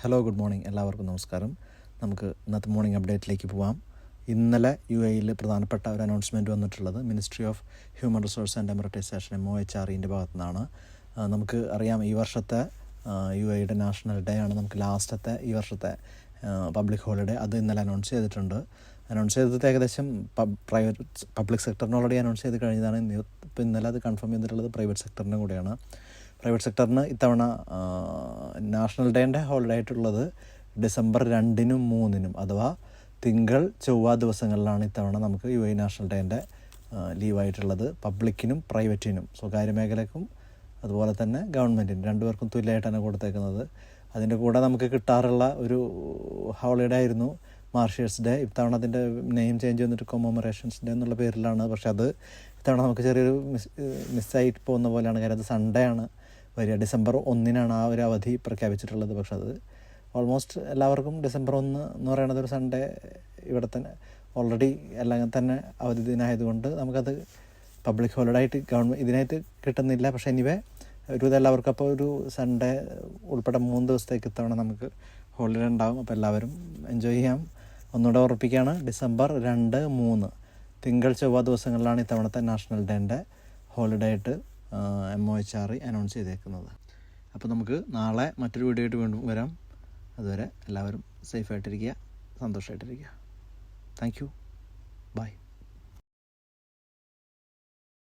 Hello good morning എല്ലാവർക്കും നമസ്കാരം. നമുക്ക് ഇന്നത്തെ മോർണിംഗ് അപ്ഡേറ്റിലേക്ക് പോവാം. ഇന്നലെ യു എയിൽ പ്രധാനപ്പെട്ട ഒരു അനൗൺസ്മെന്റ് വന്നിട്ടുള്ളത് ministry of human resource and Emiratisation M O H R ഇന്റെ ഭാഗത്തു നിന്നാണ് നമുക്ക് അറിയാം ഈ വർഷത്തെ യു എയുടെ നാഷണൽ ഡേ ആണ്. നമുക്ക് ലാസ്റ്റത്തെ ഈ വർഷത്തെ പബ്ലിക് ഹോളിഡേ അത് ഇന്നലെ അനൗൺസ് ചെയ്തിട്ടുണ്ട്. അനൗൺസ് ചെയ്തത് ഏകദേശം പ്രൈവറ്റ് പബ്ലിക് സെക്ടറിന് ഓൾറെഡി അനൗൺസ് ചെയ്ത് കഴിഞ്ഞതാണ്. ഇപ്പോൾ ഇന്നലെ അത് കൺഫേം ചെയ്തിട്ടുള്ളത് പ്രൈവറ്റ് സെക്ടറിന്റെ കൂടെയാണ്. പ്രൈവറ്റ് സെക്ടറിന് ഇത്തവണ നാഷണൽ ഡേന്റെ ഹോളിഡേ ആയിട്ടുള്ളത് ഡിസംബർ രണ്ടിനും മൂന്നിനും അഥവാ തിങ്കൾ ചൊവ്വ ദിവസങ്ങളിലാണ് ഇത്തവണ നമുക്ക് യു എ നാഷണൽ ഡേന്റെ ലീവായിട്ടുള്ളത്. പബ്ലിക്കിനും പ്രൈവറ്റിനും സ്വകാര്യ മേഖലക്കും അതുപോലെ തന്നെ ഗവൺമെന്റിനും രണ്ടുപേർക്കും തുല്യമായിട്ടാണ് കൊടുത്തേക്കുന്നത്. അതിന്റെ കൂടെ നമുക്ക് കിട്ടാറുള്ള ഒരു ഹോളിഡേ ആയിരുന്നു മാർഷ്യേഴ്സ് ഡേ. ഇത്തവണ അതിന്റെ നെയിം ചേഞ്ച് വന്നിട്ട് കൊമോമറേഷൻസ് ഡേ എന്നുള്ള പേരിലാണ്. പക്ഷെ അത് ഇത്തവണ നമുക്ക് ചെറിയൊരു മിസ് മിസ്സായിട്ട് പോകുന്ന പോലെയാണ്. കാര്യം അത് സൺഡേ ആണ്. വരിക. ഡിസംബർ ഒന്നിനാണ് ആ ഒരു അവധി പ്രഖ്യാപിച്ചിട്ടുള്ളത്. പക്ഷെ അത് ഓൾമോസ്റ്റ് എല്ലാവർക്കും ഡിസംബർ ഒന്ന് എന്ന് പറയുന്നത് ഒരു സൺഡേ ഇവിടെ തന്നെ ഓൾറെഡി എല്ലാം തന്നെ അവധി ദിനമായതുകൊണ്ട് നമുക്കത് പബ്ലിക് ഹോളിഡേ ആയിട്ട് ഗവൺമെന്റ് ഇതിനായിട്ട് കിട്ടുന്നില്ല. പക്ഷേ എനിവേ ഒരു എല്ലാവർക്കും അപ്പോൾ ഒരു സൺഡേ ഉൾപ്പെടെ മൂന്ന് ദിവസത്തേക്ക് ഇത്തവണ നമുക്ക് ഹോളിഡേ ഉണ്ടാവും. അപ്പോൾ എല്ലാവരും എൻജോയ് ചെയ്യാം. ഒന്നുകൂടെ ഉറപ്പിക്കുകയാണ്. ഡിസംബർ രണ്ട് മൂന്ന്. തിങ്കൾ ചൊവ്വ ദിവസങ്ങളിലാണ് ഇത്തവണത്തെ നാഷണൽ ഡേന്റെ ഹോളിഡേ ആയിട്ട് M O H R announce ചെയ്തേക്കുന്നത്. അപ്പോൾ നമുക്ക് നാളെ മറ്റൊരു വീഡിയോ ആയിട്ട് വീണ്ടും വരാം. അതുവരെ എല്ലാവരും സേഫായിട്ടിരിക്കുക സന്തോഷമായിട്ടിരിക്കുക താങ്ക് യു ബൈ